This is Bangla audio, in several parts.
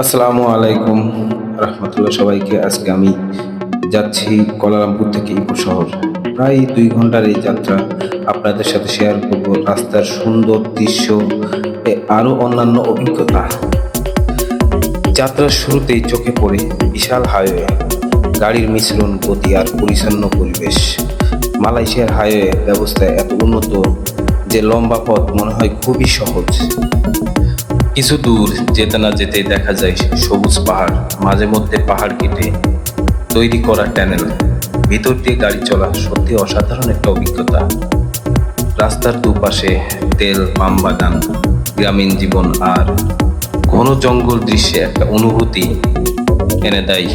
আসসালামু আলাইকুম রহমতুল্লাহ সবাইকে। আজকে আমি যাচ্ছি কলারামপুর থেকে ইপো শহর। প্রায় দুই ঘণ্টার এই যাত্রা আপনাদের সাথে শেয়ার করব রাস্তার সুন্দর দৃশ্য আরও অন্যান্য অভিজ্ঞতা। যাত্রার শুরুতেই চোখে পড়ে বিশাল হাইওয়ে গাড়ির মিশ্রণ, গতি আর পরিচ্ছন্ন পরিবেশ। মালয়েশিয়ার হাইওয়ে ব্যবস্থা এত উন্নত যে লম্বা পথ মনে হয় খুবই সহজ। কিছু দূর যেতে না যেতে দেখা যায় সবুজ পাহাড়, মাঝে মধ্যে পাহাড় কেটে তৈরি করা ট্যানেল। ভিতর দিয়ে গাড়ি চলা সত্যি অসাধারণ একটা অভিজ্ঞতা। রাস্তার দুপাশে তেল, পাম বাগান, গ্রামীণ জীবন আর ঘন জঙ্গল দৃশ্যে একটা অনুভূতি এনে দেয়।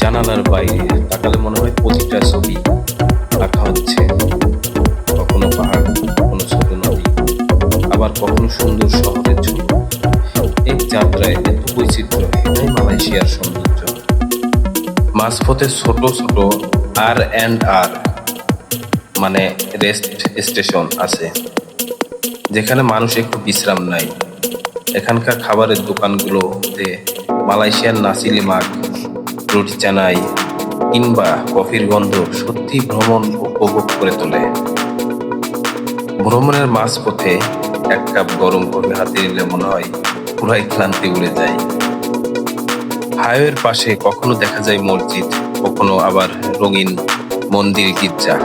জানালার বাইরে তাকালে মনে হয় প্রতিটা ছবি সুন্দর শহরের ছবি এক যাত্রায় এত বৈচিত্র্য এটাই মালয়েশিয়ার সৌন্দর্য। মাঝপথে ছোট ছোট আর অ্যান্ড আর মানে রেস্ট স্টেশন আছে, যেখানে মানুষ একটু বিশ্রাম নেয়। এখানকার খাবারের দোকানগুলোতে মালয়েশিয়ার নাসিলি মাগ, রুটি চানাই কিংবা কফির গন্ধ সত্যি ভ্রমণ উপভোগ করে তোলে। ভ্রমণের মাঝপথে এক কাপ গরম কফি হাতে নিলে মনে হয় পুরাই ক্লান্তি উড়ে যায়। হাইওয়ের পাশে কখনো দেখা যায় মসজিদ, কখনো আবার রঙিন মন্দির গির্জা।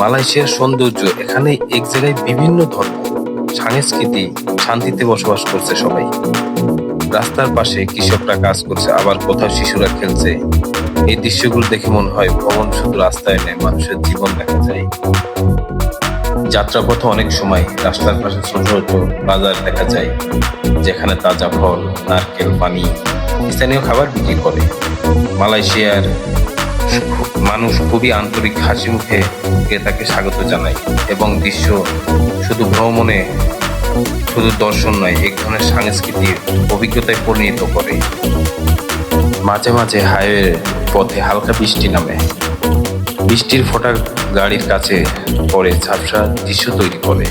মালয়েশিয়ার সৌন্দর্য এখানে এক জায়গায় বিভিন্ন ধর্ম, সংস্কৃতি, শান্তিতে বসবাস করছে সবাই। রাস্তার পাশে কৃষকরা কাজ করছে, আবার কোথাও শিশুরা খেলছে। এই দৃশ্যগুলো দেখে মনে হয় ভ্রমণ শুধু রাস্তায় নেই মানুষের জীবন দেখা যায়। যাত্রাপথে অনেক সময় রাস্তার পাশে ছোট ছোট বাজার দেখা যায়, যেখানে তাজা ফল, নারকেল, পানি, স্থানীয় খাবার বিক্রি করে। মালয়েশিয়ার মানুষ খুবই আন্তরিক হাসি মুখে ক্রেতাকে স্বাগত জানায় এবং দৃশ্য শুধু ভ্রমণে, শুধু দর্শন নয়, এক ধরনের সাংস্কৃতিক অভিজ্ঞতায় পরিণত করে। মাঝে মাঝে হাইওয়ে পথে হালকা বৃষ্টি নামে। বৃষ্টির ফোঁটা গাড়ির কাছে পড়ে, ঝাপসা দৃশ্য তৈরি করে।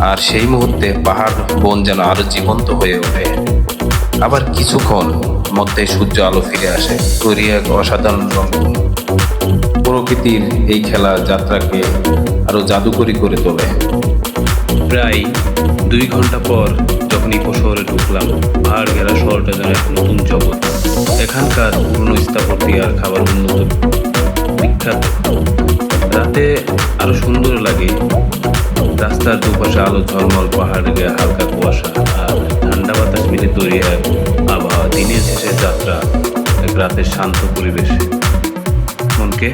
আর সেই মুহূর্তে পাহাড় বন যেন আরও জীবন্ত হয়ে ওঠে। আবার কিছুক্ষণ মধ্যে সূর্য আলো ফিরে আসে, তৈরি এক অসাধারণ রঙ প্রকৃতির এই খেলা যাত্রাকে আরও জাদুকরি করে তোলে। প্রায় দুই ঘণ্টা পর যখন ইপো শহরে ঢুকলাম, পাহাড় ঘেরা শহরটা যেন এক নতুন জগৎ। এখানকার পুরনো স্থাপত্য আর খাবার উন্নত রাস্তার দুপাশে আলো ঝলমল পাহাড় গিয়ে হালকা কুয়াশা আর ঠান্ডা বাতাস মিলে তৈরি এক আবহাওয়া। দিনের শেষে যাত্রা এক রাতের শান্ত পরিবেশে। মনকে